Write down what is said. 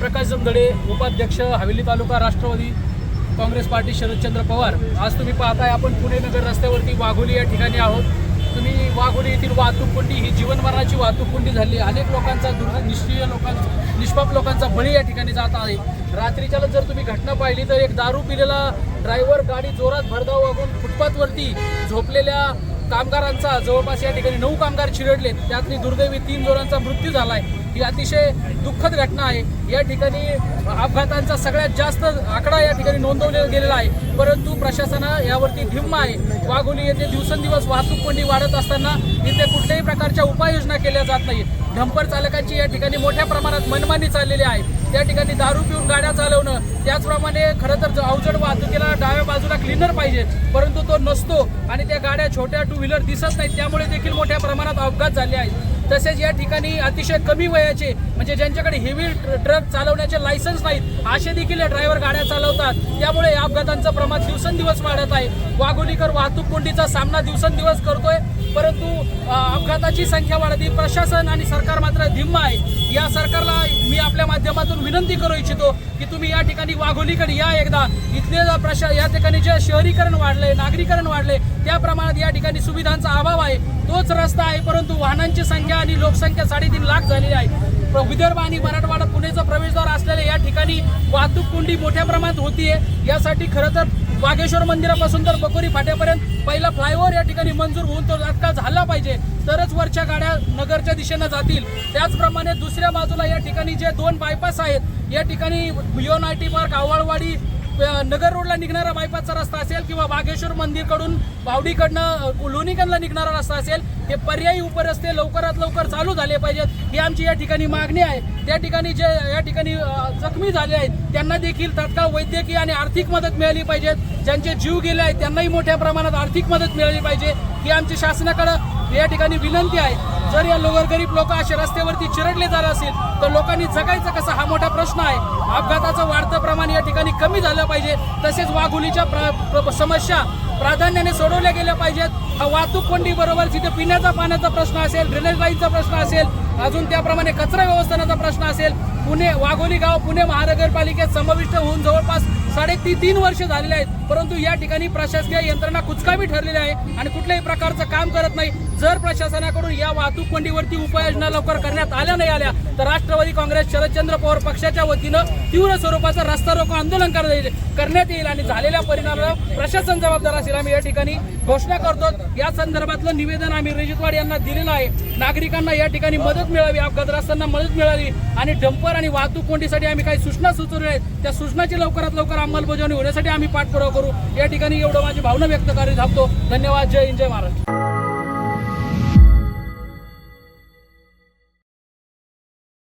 प्रकाश जमदडे उपाध्यक्ष हवेली तालुका राष्ट्रवादी काँग्रेस पार्टी शरदचंद्र पवार. आज तुम्ही पाहताय आपण पुणे नगर रस्त्यावरती वाघोली या ठिकाणी आहोत. तुम्ही वाघोली येथील वाहतूक कोंडी ही जीवनमरणाची वाहतूक कोंडी झाली. अनेक लोकांचा दुर् निष्क्रिय लोकांचा निष्पाप लोकांचा बळी या ठिकाणी जात आहे. रात्रीच्याला जर तुम्ही घटना पाहिली तर एक दारू पिलेला ड्रायव्हर गाडी जोरात भरधाव वागून फुटपाथवरती झोपलेल्या कामगारांचा जवळपास या ठिकाणी नऊ कामगार चिरडले. त्यातली दुर्दैवी तीन जोरांचा मृत्यू झाला आहे ही अतिशय दुःखद घटना आहे. या ठिकाणी अपघातांचा सगळ्यात जास्त आकडा या ठिकाणी नोंदवलेला गेलेला आहे. परंतु प्रशासना यावरती धिम्म आहे. वाघोली येथे दिवसेंदिवस वाहतूक कोंडी वाढत असताना इथे कुठल्याही प्रकारच्या उपाययोजना केल्या जात नाही डंपर चालकांची या ठिकाणी मोठ्या प्रमाणात मनमानी चाललेली आहे. त्या ठिकाणी दारू पिऊन गाड्या चालवणं त्याचप्रमाणे खरं तर अवजड वाहतुकीला डाव्या बाजूला क्लिनर पाहिजे परंतु तो नसतो आणि त्या गाड्या छोट्या टू व्हीलर दिसत नाहीत. त्यामुळे देखील मोठ्या प्रमाणात अपघात झाले आहेत. तसेच या ठिकाणी अतिशय कमी वयाचे म्हणजे ज्यांच्याकडे हेवी ट्रक चालवण्याचे लायसन्स नाहीत असे देखील ड्रायव्हर गाड्या चालवतात. त्यामुळे या अपघातांचं प्रमाण दिवसेंदिवस वाढत आहे. वाघोलीकर वाहतूक कोंडीचा सामना दिवसेंदिवस करतोय. परंतु अपघाताची संख्या वाढते प्रशासन आणि सरकार मात्र धिम्म आहे. या सरकारला मी आपल्या माध्यमातून विनंती करू इच्छितो की तुम्ही या ठिकाणी वाघोलीकडे या एकदा. इथले प्रशा या ठिकाणी जे शहरीकरण वाढलंय नागरीकरण वाढले त्या प्रमाणात या ठिकाणी सुविधांचा अभाव आहे. तोच रस्ता आहे परंतु वाहनांची संख्या आणि लोकसंख्या साडेतीन लाख झालेली आहे. विदर्भ आणि मराठवाडा पुणेचा प्रवेशद्वार असलेले ठिकाणी वाहतूक कोंडी मोठ्या प्रमाणात होतीये. यासाठी खरं तर वागेश्वर मंदिरापासून तर बकोरी फाट्यापर्यंत पहिला फ्लायओव्हर या ठिकाणी मंजूर होऊन तो तात्काळ झाला पाहिजे. तरच वरच्या गाड्या नगरच्या दिशेनं जातील. त्याचप्रमाणे दुसऱ्या बाजूला या ठिकाणी जे दोन बायपास आहेत या ठिकाणी Leon I T park Awalwadi Nagar रोडला निघणारा बायपासचा रस्ता असेल किंवा वाघेश्वर मंदिरकडून भावडीकडनं लोणीकडला निघणारा रस्ता असेल हे पर्यायी उपरस्ते लवकरात लवकर चालू झाले पाहिजेत. ही आमची या ठिकाणी मागणी आहे. त्या ठिकाणी जे या ठिकाणी जखमी झाले आहेत त्यांना देखील तत्काळ वैद्यकीय आणि आर्थिक मदत मिळाली पाहिजे. ज्यांचे जीव गेले आहेत त्यांनाही मोठ्या प्रमाणात आर्थिक मदत मिळाली पाहिजे. ही आमची शासनाकडं या ठिकाणी विनंती आहे. जर या गोरगरीब लोक असे रस्त्यावरती चिरडले जात असेल तर लोकांनी जगायचं कसं हा मोठा प्रश्न आहे. अपघाताचं वाढतं प्रमाण या ठिकाणी कमी झालं पाहिजे. तसेच वाघुलीच्या प्र- समस्या प्राधान्याने सोडवल्या गेल्या पाहिजेत. वाहतूक कोंडी बरोबर जिथे पिण्याचा पाण्याचा प्रश्न असेल ड्रेनेज लाईनचा प्रश्न असेल अजून त्याप्रमाणे कचरा व्यवस्थानाचा प्रश्न असेल पुणे वाघोली गाव पुणे महानगरपालिकेत समाविष्ट होऊन जवळपास साडेती तीन वर्ष झालेले आहेत. परंतु या ठिकाणी प्रशासकीय यंत्रणा कुचकामी ठरलेली आहे आणि कुठल्याही प्रकारचं काम करत नाही. जर प्रशासनाकडून या वाहतूक कोंडीवरती उपाययोजना लवकर करण्यात आल्या नाही आल्या तर राष्ट्रवादी काँग्रेस शरदचंद्र पवार पक्षाच्या वतीनं तीव्र स्वरूपाचं रस्ता रोको आंदोलन करण्यात येईल करण्यात येईल आणि झालेल्या परिणामाला प्रशासन जबाबदार असेल. आम्ही या ठिकाणी घोषणा करतो या संदर्भातलं निवेदन आम्ही रिजितवाड यांना दिलेलं आहे. नागरिकांना या ठिकाणी मदत मिळावी अपघातग्रस्तांना मदत मिळावी आणि डंपर आणि वाहतूक कोंडीसाठी आम्ही काही सूचना सुचवल्या आहेत. त्या सूचनाची लवकरात लवकर अंमलबजावणी होण्यासाठी आम्ही पाठपुरावा करू. या ठिकाणी एवढं माझी भावना व्यक्त करीत थांबतो. धन्यवाद. जय हिंद जय महाराष्ट्र.